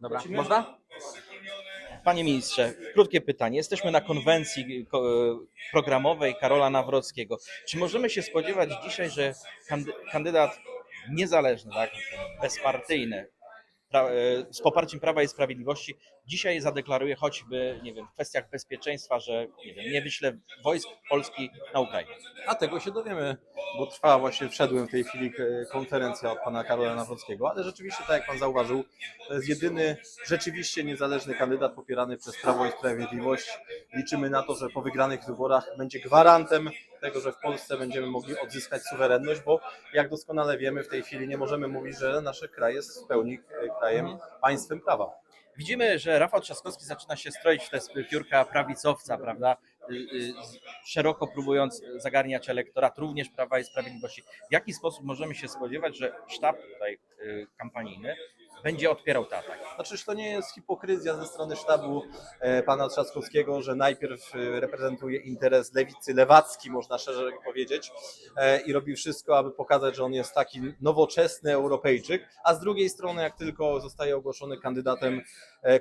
Dobra, można? Panie ministrze, krótkie pytanie. Jesteśmy na konwencji ko- programowej Karola Nawrockiego. Czy możemy się spodziewać dzisiaj, że kandy- kandydat niezależny, tak, bezpartyjny, e, z poparciem Prawa i Sprawiedliwości dzisiaj zadeklaruje choćby, nie wiem, w kwestiach bezpieczeństwa, że nie, wiem, nie wyśle wojsk Polski na Ukrainę? A tego się dowiemy, bo trwa właśnie, wszedłem w tej chwili konferencja od pana Karola Nawrockiego, ale rzeczywiście, tak jak pan zauważył, to jest jedyny rzeczywiście niezależny kandydat popierany przez Prawo i Sprawiedliwość. Liczymy na to, że po wygranych wyborach będzie gwarantem tego, że w Polsce będziemy mogli odzyskać suwerenność, bo jak doskonale wiemy, w tej chwili nie możemy mówić, że nasz kraj jest w pełni e, krajem, państwem prawa. Widzimy, że Rafał Trzaskowski zaczyna się stroić w te piórka prawicowca, prawda? Y, y, Szeroko próbując zagarniać elektorat również Prawa i Sprawiedliwości. W jaki sposób możemy się spodziewać, że sztab tutaj y, kampanijny będzie odpierał te ataki? Znaczy, to nie jest hipokryzja ze strony sztabu e, pana Trzaskowskiego, że najpierw e, reprezentuje interes lewicy, lewacki, można szerzej powiedzieć, e, i robi wszystko, aby pokazać, że on jest taki nowoczesny Europejczyk, a z drugiej strony, jak tylko zostaje ogłoszony kandydatem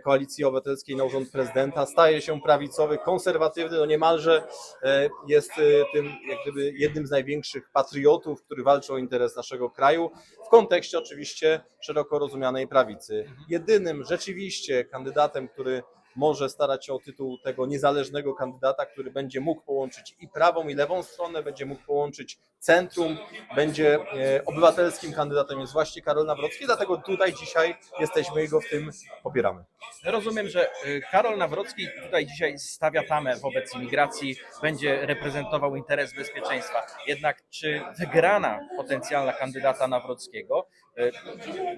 Koalicji Obywatelskiej na urząd prezydenta, staje się prawicowy, konserwatywny, no niemalże e, jest e, tym jak gdyby jednym z największych patriotów, który walczy o interes naszego kraju, w kontekście oczywiście szeroko rozumianej prawicy. Jedynym rzeczywiście kandydatem, który może starać się o tytuł tego niezależnego kandydata, który będzie mógł połączyć i prawą, i lewą stronę, będzie mógł połączyć centrum, będzie e, obywatelskim kandydatem jest właśnie Karol Nawrocki, dlatego tutaj dzisiaj jesteśmy i go w tym popieramy. Rozumiem, że y, Karol Nawrocki tutaj dzisiaj stawia tamę wobec imigracji, będzie reprezentował interes bezpieczeństwa. Jednak czy wygrana potencjalna kandydata Nawrockiego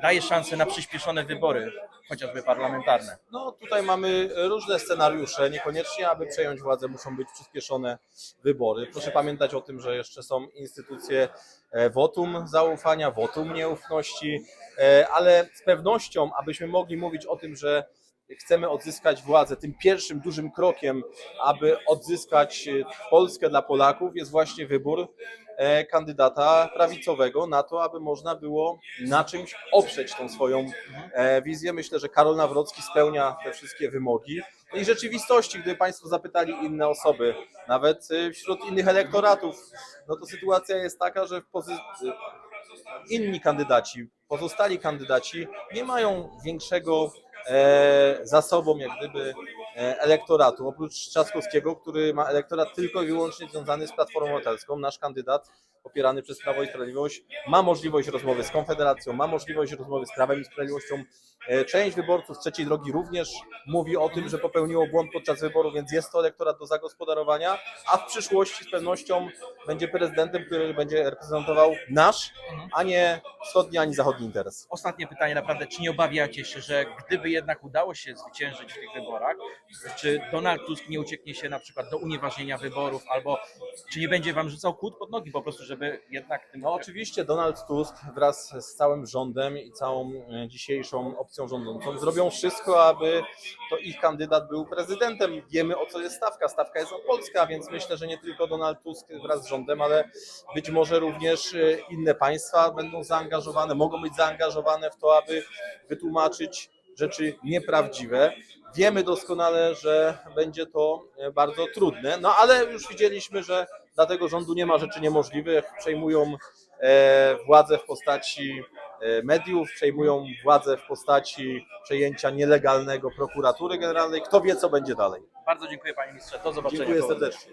daje szansę na przyspieszone wybory, chociażby parlamentarne? No tutaj mamy różne scenariusze, niekoniecznie aby przejąć władzę muszą być przyspieszone wybory. Proszę pamiętać o tym, że jeszcze są instytucje e, wotum zaufania, wotum nieufności, e, ale z pewnością, abyśmy mogli mówić o tym, że chcemy odzyskać władzę, tym pierwszym dużym krokiem, aby odzyskać e, Polskę dla Polaków jest właśnie wybór e, kandydata prawicowego na to, aby można było na czymś oprzeć tą swoją e, wizję. Myślę, że Karol Nawrocki spełnia te wszystkie wymogi. No I rzeczywistości, gdyby Państwo zapytali inne osoby, nawet wśród innych elektoratów, no to sytuacja jest taka, że inni kandydaci, pozostali kandydaci nie mają większego za sobą jak gdyby e, elektoratu, oprócz Trzaskowskiego, który ma elektorat tylko i wyłącznie związany z Platformą Obywatelską. Nasz kandydat popierany przez Prawo i Sprawiedliwość ma możliwość rozmowy z Konfederacją, ma możliwość rozmowy z Prawem i Sprawiedliwością. E, Część wyborców trzeciej drogi również mówi o tym, że popełniło błąd podczas wyboru, więc jest to elektorat do zagospodarowania, a w przyszłości z pewnością będzie prezydentem, który będzie reprezentował nasz, a nie wschodni ani zachodni interes. Ostatnie pytanie naprawdę, czy nie obawiacie się, że gdyby jednak udało się zwyciężyć w tych wyborach, czy Donald Tusk nie ucieknie się na przykład do unieważnienia wyborów, albo czy nie będzie wam rzucał kłód pod nogi po prostu, żeby jednak tym... No oczywiście Donald Tusk wraz z całym rządem i całą e, dzisiejszą opcją rządzącą zrobią wszystko, aby to ich kandydat był prezydentem. Wiemy o co jest stawka. Stawka jest o Polska, więc myślę, że nie tylko Donald Tusk wraz z rządem, ale być może również e, inne państwa będą zaangażowane, mogą być zaangażowane w to, aby wytłumaczyć rzeczy nieprawdziwe. Wiemy doskonale, że będzie to e, bardzo trudne, no ale już widzieliśmy, że dla tego rządu nie ma rzeczy niemożliwych. Przejmują e, władzę w postaci e, mediów, przejmują władzę w postaci przejęcia nielegalnego prokuratury generalnej. Kto wie, co będzie dalej. Bardzo dziękuję panie ministrze, do zobaczenia. Dziękuję serdecznie.